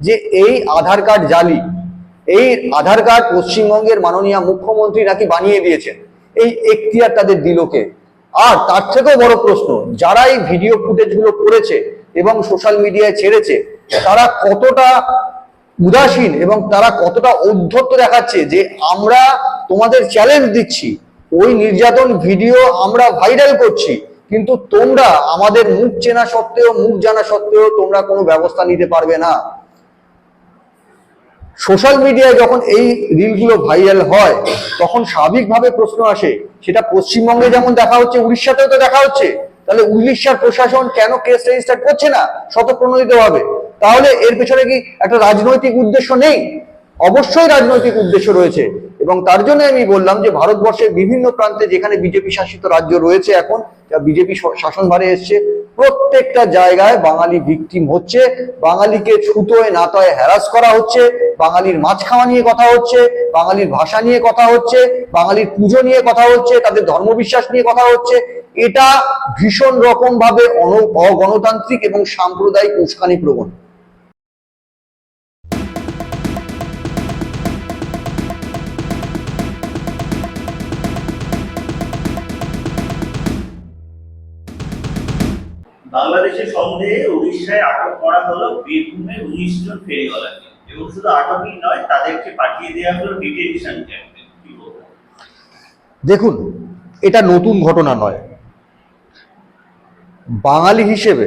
যে এই আধার কার্ড জালি, এই আধার কার্ড পশ্চিমবঙ্গের মাননীয় মুখ্যমন্ত্রী নাকি বানিয়ে দিয়েছেন, এই এখতিয়ার তাদের দিল কে? আর তার থেকেও বড় প্রশ্ন, যারা এই ভিডিও ফুটেজগুলো করেছে এবং সোশ্যাল মিডিয়ায় ছেড়েছে, তারা কতটা উদাসীন এবং তারা কতটা ঔদ্ধত্য দেখাচ্ছে যে আমরা তোমাদের চ্যালেঞ্জ দিচ্ছি, ওই নির্যাতন ভিডিও আমরা ভাইরাল করছি, কিন্তু তোমরা আমাদের মুখ চেনা সত্ত্বেও, মুখ জানা সত্ত্বেও তোমরা কোনো ব্যবস্থা নিতে পারবে না। সোশ্যাল মিডিয়ায় যখন এই রিলগুলো ভাইরাল হয়, তখন স্বাভাবিকভাবে প্রশ্ন আসে, সেটা পশ্চিমবঙ্গে যেমন দেখা হচ্ছে, উড়িষ্যাতেও তো দেখা হচ্ছে, তাহলে উড়িষ্যার প্রশাসন কেন কেস রেজিস্টার করছে না? শতপ্রণোদিত ভাবে। তাহলে এর পেছনে কি একটা রাজনৈতিক উদ্দেশ্য নেই? অবশ্যই রাজনৈতিক উদ্দেশ্য রয়েছে। এবং তার জন্য আমি বললাম যে, ভারতবর্ষের বিভিন্ন প্রান্তে যেখানে বিজেপি শাসিত রাজ্য রয়েছে এখন, যা বিজেপি শাসনভারে এসছে প্রত্যেকটা জায়গায় বাঙালি ভিকটিম হচ্ছে, বাঙালিকে ছুতোয়, নাতয় হ্যারাস করা হচ্ছে, বাঙালির মাছ খাওয়া নিয়ে কথা হচ্ছে, বাঙালির ভাষা নিয়ে কথা হচ্ছে, বাঙালির পুজো নিয়ে কথা হচ্ছে, তাদের ধর্মবিশ্বাস নিয়ে কথা হচ্ছে। এটা ভীষণ রকম ভাবে অগণতান্ত্রিক এবং সাম্প্রদায়িক উস্কানি প্রবণ। বাংলাদেশের সন্দেহে উড়িষ্যায় আটক করা হলো বীরভূমের উনিশ জন ফেরিওয়ালাকে। এবং শুধু আটকই নয়, তাদেরকে পাঠিয়ে দেওয়া হলো ডিটেনশন ক্যাম্পে দেখুন, এটা নতুন ঘটনা নয়। বাঙালি হিসেবে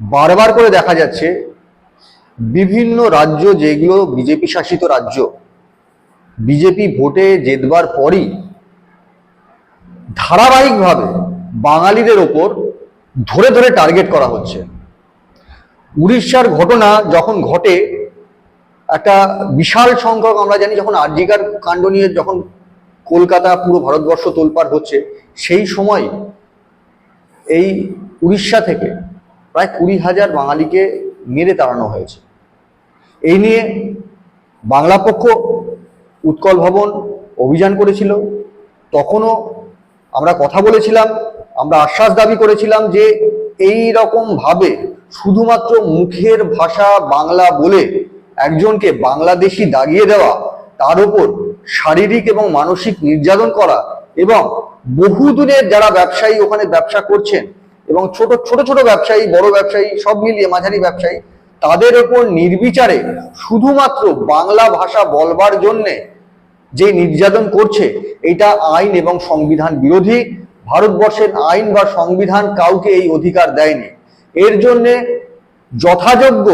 বারবার করে দেখা যাচ্ছে, বিভিন্ন রাজ্য যেগুলো বিজেপি শাসিত রাজ্য, বিজেপি ভোটে জেতবার পরই ধারাবাহিকভাবে বাঙালিদের ওপর ধরে ধরে টার্গেট করা হচ্ছে। উড়িষ্যার ঘটনা যখন ঘটে, একটা বিশাল সংখ্যক আমরা জানি যখন আরজিকার কাণ্ড নিয়ে যখন কলকাতা পুরো ভারতবর্ষ তোলপাড় হচ্ছে, সেই সময় এই উড়িষ্যা থেকে প্রায় কুড়ি হাজার বাঙালিকে মেরে তাড়ানো হয়েছে। এই নিয়ে বাংলা পক্ষ উৎকল ভবন অভিযান করেছিল। তখনও আমরা কথা বলেছিলাম আমরা আশ্বাস দাবি করেছিলাম যে এই রকম ভাবে শুধুমাত্র মুখের ভাষা বাংলা বলে একজনকে বাংলাদেশি দাগিয়ে দেওয়া, তার উপর শারীরিক এবং মানসিক নির্যাতন করা এবং বহুদিনের যারা ব্যবসায়ী ওখানে ব্যবসা করছেন এবং ছোট ছোট ছোট ব্যবসায়ী, বড় ব্যবসায়ী, সব মিলিয়ে মাঝারি ব্যবসায়ী, তাদের ওপর নির্বিচারে শুধুমাত্র বাংলা ভাষা বলবার জন্যে যে নির্যাতন করছে, এটা আইন এবং সংবিধান বিরোধী। ভারতবর্ষের আইন বা সংবিধান কাউকে এই অধিকার দেয়নি। এর জন্যে যথাযোগ্য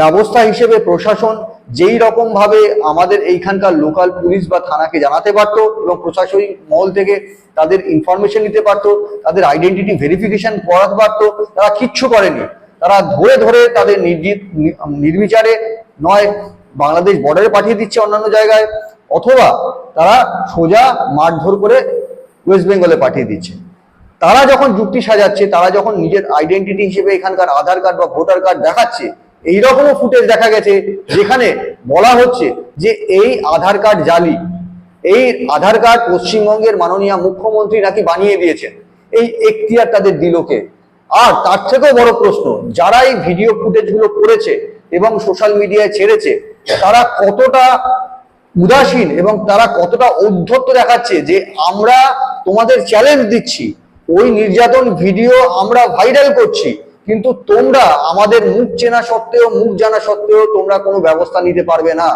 ব্যবস্থা হিসেবে প্রশাসন যেই রকম ভাবে আমাদের এইখানকার লোকাল পুলিশ বা থানাকে জানাতে পারতো এবং প্রশাসনিক মহল থেকে তাদের ইনফরমেশন নিতে পারতো, তাদের আইডেন্টিটি ভেরিফিকেশন করাতে পারতো, তারা কিচ্ছু করেনি। তারা ধরে ধরে তাদের নির্বিচারে নয়, বাংলাদেশ বর্ডারে পাঠিয়ে দিচ্ছে অন্যান্য জায়গায়, অথবা তারা সোজা মারধর করে ওয়েস্ট বেঙ্গলে পাঠিয়ে দিচ্ছে। তারা যখন যুক্তি সাজাচ্ছে, তারা যখন নিজের আইডেন্টিটি হিসেবে এখানকার আধার কার্ড বা ভোটার কার্ড দেখাচ্ছে, এইরকমও ফুটেজ দেখা গেছে, যেখানে বলা হচ্ছে যে এই আধার কার্ড জালি, এই আধার কার্ড পশ্চিমবঙ্গের মাননীয় মুখ্যমন্ত্রী নাকি বানিয়ে দিয়েছেন। এই এখতিয়ার তাদের দিল কে? আর তার থেকেও বড় প্রশ্ন, যারা এই ভিডিও ফুটেজগুলো করেছে এবং সোশ্যাল মিডিয়ায় ছেড়েছে, তারা কতটা উদাসীন এবং তারা কতটা ঔদ্ধত্য দেখাচ্ছে যে আমরা তোমাদের চ্যালেঞ্জ দিচ্ছি। ওই নির্যাতন ভিডিও আমরা ভাইরাল করছি। কিন্তু তোমরা আমাদের মুখ চেনা সত্ত্বেও, মুখ জানা সত্ত্বেও তোমরা কোনো ব্যবস্থা নিতে পারবে না।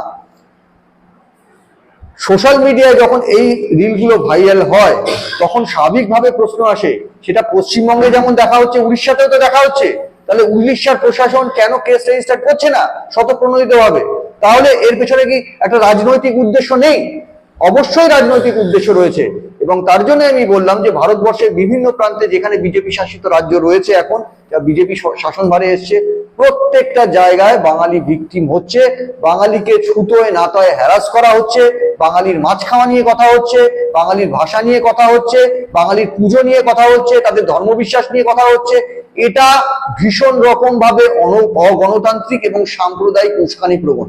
সোশ্যাল মিডিয়ায় যখন এই রিলগুলো ভাইরাল হয়, তখন স্বাভাবিকভাবে প্রশ্ন আসে, সেটা পশ্চিমবঙ্গে যেমন দেখা হচ্ছে, উড়িষ্যাতেও তো দেখা হচ্ছে। তাহলে উড়িষ্যার প্রশাসন কেন কেস রেজিস্টার করছে না? শতপ্রণোদিত ভাবে। তাহলে এর পেছনে কি একটা রাজনৈতিক উদ্দেশ্য নেই? অবশ্যই রাজনৈতিক উদ্দেশ্য রয়েছে। এবং তার জন্য আমি বললাম যে ভারতবর্ষের বিভিন্ন প্রান্তে যেখানে বিজেপি শাসিত রাজ্য রয়েছে এখন, যা বিজেপি শাসনভারে এসছে, প্রত্যেকটা জায়গায় বাঙালি ভিকটিম হচ্ছে। বাঙালিকে ছুতোয়, নাতয়ে হ্যারাস করা হচ্ছে। বাঙালির মাছ খাওয়া নিয়ে কথা হচ্ছে, বাঙালির ভাষা নিয়ে কথা হচ্ছে, বাঙালির পুজো নিয়ে কথা হচ্ছে, তাদের ধর্মবিশ্বাস নিয়ে কথা হচ্ছে। এটা ভীষণ রকম ভাবে অগণতান্ত্রিক এবং সাম্প্রদায়িক উস্কানি প্রবণ।